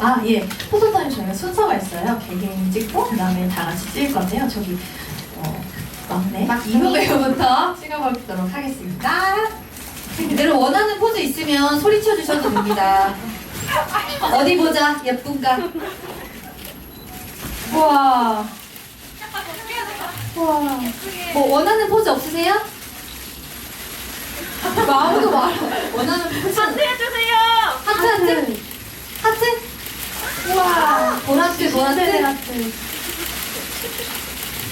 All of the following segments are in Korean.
아, 예. 포토타임 저희가 순서가 있어요. 개개인 찍고, 그 다음에 다 같이 찍을 건데요. 저기, 어, 막내. 이모 배우부터 찍어보도록 하겠습니다. 그대로 원하는 포즈 있으면 소리쳐 주셔도 됩니다. 어디 보자, 예쁜가? 우와. 우와. 뭐, 원하는 포즈 없으세요? 뭐 아무도 말 원하는 포즈. 하트 해주세요. 하트 하트 하트 우와 하트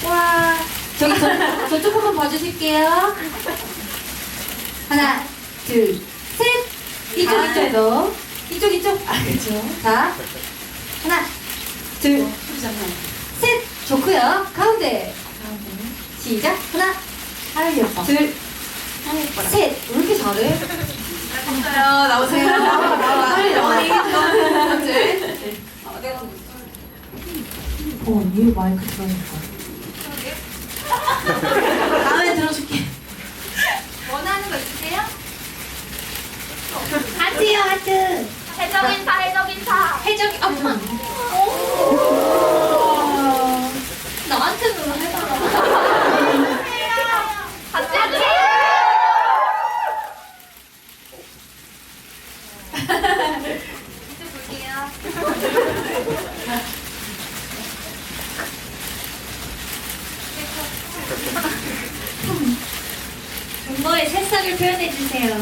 와 저기 저, 저쪽 한번 봐주실게요. 하나 둘 셋. 이쪽 이쪽도 이쪽 이쪽. 아 그렇죠. 자 하나 둘셋. 좋고요. 가운데. 시작. 하나 둘셋. 왜 이렇게 잘해? 나오세요. 나오세요. 빨리 나와. 어, 니 마이크 들어니까. 다음에 들어줄게. 원하는 거 있으세요? 하트요, 하트. 해적 인사, 해적 인사. 해적이, 아, 뭐. 나한테 좀 해달라. 같이 해주세요. 이쪽 볼게요. 분모의 새싹을 표현해 주세요.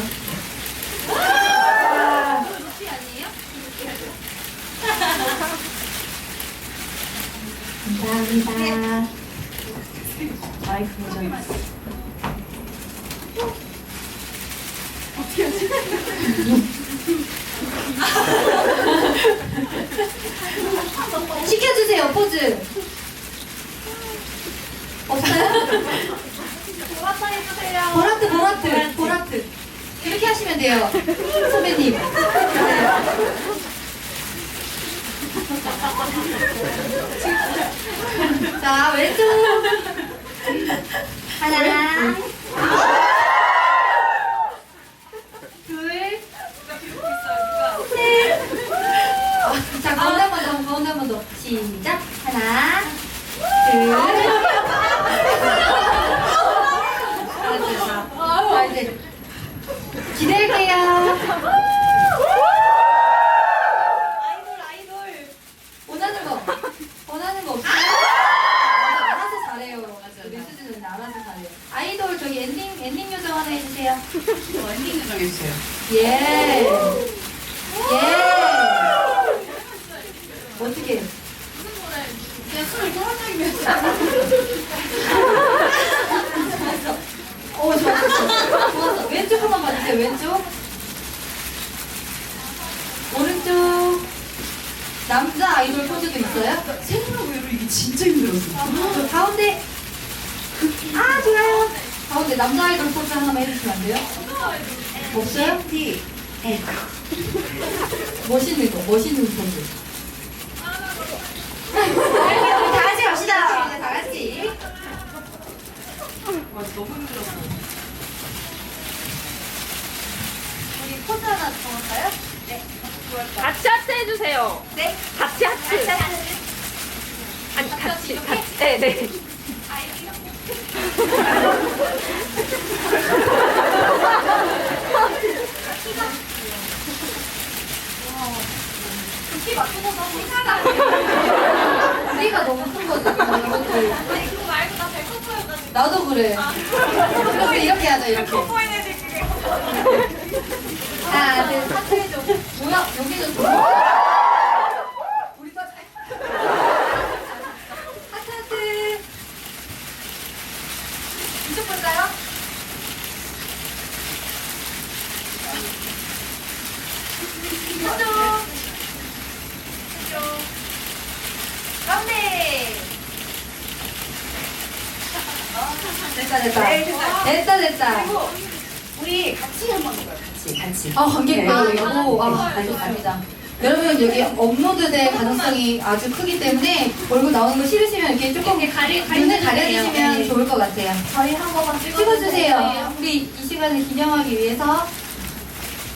루피 아니에요? 감사합니다. 마이크 보정. 시켜주세요 포즈. 없어요? 보라타 해주세요. 보라트 보라트 보라트. 이렇게 하시면 돼요 선배님. 자 왼쪽. 하나. 둘 셋 자 가운데 한번 더 가운데 한번 더. 시작. 하나. 둘 자 이제 기댈게요 아이돌 아이돌 원하는 거 원하는 거 없어요? 맞아, 알아서 잘해요 우리 수진은 알아서 잘해요 아이돌 저기 엔딩 엔딩 요정 하나 해주세요 엔딩 요정 해주세요. 예. 예. 어떻게? 그냥 술을 떨어뜨리기 위해서. 어, 좋았어. 좋았어. 왼쪽 한번 봐주세요. 왼쪽. 오른쪽. 남자 아이돌 포즈도 있어요? 생각외로 이게 진짜 힘들었어. 저 가운데. 아, 좋아요. 가운데 남자 아이돌 포즈 하나만 해주시면 안 돼요? 없어요? 멋있는 거, 멋있는 포즈. 우리 다 같이 갑시다. 다 같이. 와, 너무 힘들었어. 우리 포즈 하나 정할까요? 네. 같이 하트 해주세요. 네. 같이 하트. 아니, 같이, 같이. 네, 네. 키 맞춰서 너무 이상하다. 우리가 너무 큰 거지. 이것도. 아니, 그거 말고 나 배꼽 보여가지고. 나도 그래. 이렇게 이렇게 하자 이렇게 둘 하트 해줘. 뭐야 여기는 좀. 우리 다 하트 하트. 이쪽 볼까요? 이쪽. 이쪽. 가운데. 됐다 됐다. 네, 됐다. 됐다 됐다. 그리고 우리 같이 한번 해봐요. 같이, 같이. 아 관객 네. 아 좋습니다. 여러분 여기 업로드될 가능성이 아주 크기 때문에 얼굴 나오는 거 싫으시면 이렇게 조금 가리- 눈을 가려주세요. 가려주시면 네. 좋을 것 같아요. 저희 한 번만 찍어주세요. 우리 이 시간을 기념하기 위해서